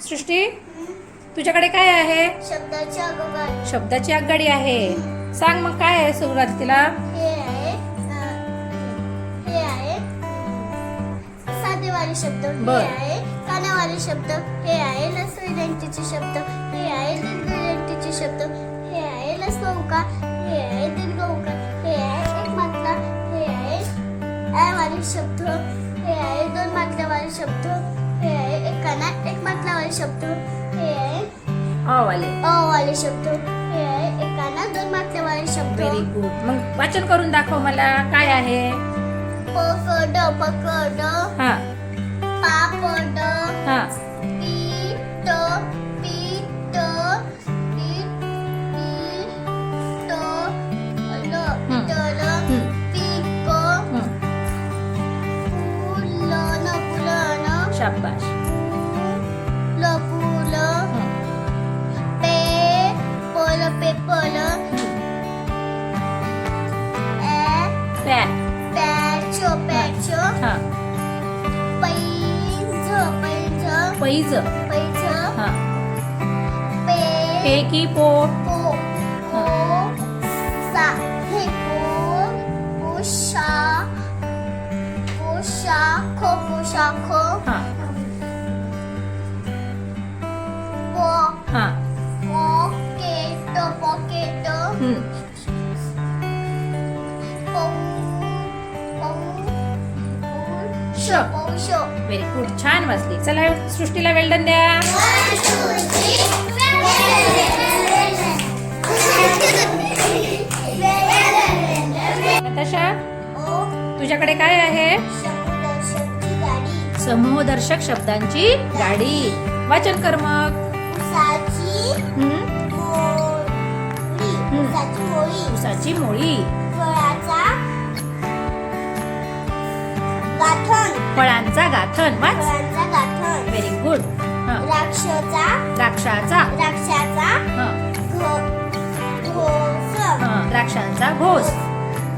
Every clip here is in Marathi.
सृष्टी तुझ्याकडे काय आहे? शब्दाचे अगोदर शब्दाची आगगाडी आहे. सांग मग काय आहे सुरुवातीला? हे आहे अ, हे आहे अ, साधेवाले शब्द. हे बर. आहे कानावाले शब्द. हे आहे लसविदंतीचे शब्द. हे आहे शब्द हे आहे अ वाले अवाले शब्द हे आहे एक कानात दोन मात्रावाले शब्द. व्हेरी गुड मग वाचन करून दाखव मला काय आहे? पकड पकड. हा. पापड. हा. पेपल ए पॅ पॅच पॅच. हा. पैंज पैंज. पैज. पैंज. हा. पे पे की पो पौष श. पौष व्हेरी गुड छान वाचली चला सृष्टीला वेल्डन द्या. नताशा तुझ्याकडे काय आहे? समूहदर्शक शब्दांची गाडी. वाचन कर मग. उसाची? मोळी मोळी फळाचा गाठण गाथन वाच. फळांचा गाठण व्हेरी गुड द्राक्षाचा. द्राक्षाचा. द्राक्षाचा घ- घोस. द्राक्षांचा घोस.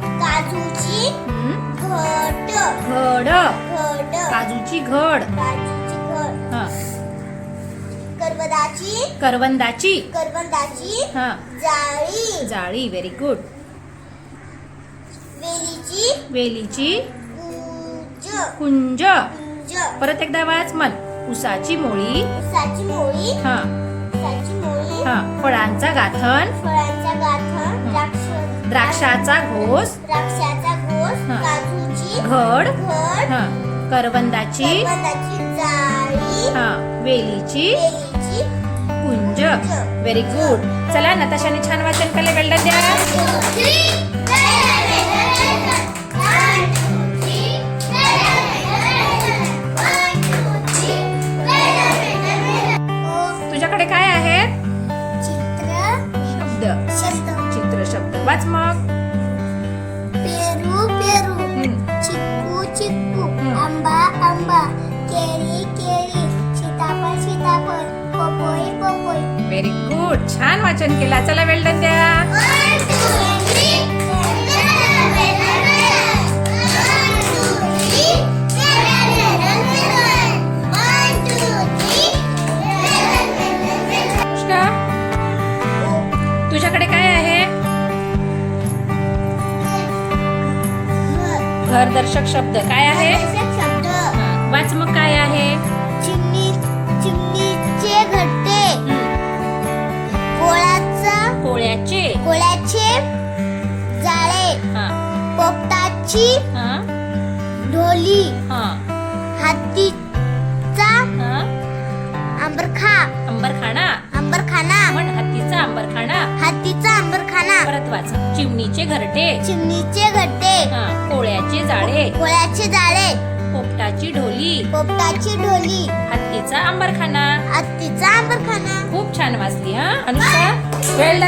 काजूची हं, घट. घड. घड काजूची घड. काजूची घट हं, करवदाची. करवंदाची. करवंदाची. हं, जाळी. जाळी. व्हेरी गुड वेलीची. वेलीची. कुंज. परत एकदा वाच मन. उसाची मोळी. उसाची मोळी. हा. उसाची मोळी. हा. फळांचा गाथन. फळांचा गाठण द्राक्ष. द्राक्षाचा घोस. द्राक्षाचा घोस. काजूची घड. घड. हा. करवंदाची. करवंदाची जाळी. हा. वेलीची. वेलीची. कुंज. व्हेरी गुड चला नताशाने छान वाचन केले. द्या तुझ्याकडे काय आहे? शब्द. चित्र शब्द. वाच मग. पेरू पेरू. चिक्कू चिक्कू. आंबा आंबा. केळी केळी सीताफळ सीताफळ. पपई पपई. व्हेरी गुड छान वाचन केला. चला वेल्डन द्या. घरदर्शक शब्द. काय आहे? शब्द. वाच मग काय आहे? चिमणी चिमणीचे घट्टे. कोळाचा कोळ्याचे. कोळ्याचे जाळे. हा. पोपटाची हा. ढोली. हा. हत्तीचा हा. आंबरखा. अंबरखाना आंबरखाना. म्हण हत्तीचा आंबरखाना. चिमणीचे घरटे. चिमणीचे घरटे. हा कोळ्याचे जाळे. कोळ्याचे जाळे. पोपटाची ढोली. पोपटाची ढोली. हत्तीचा आंबरखाना. हत्तीचा आंबरखाना. खूप छान वाचली हा. अनुष्का वेळ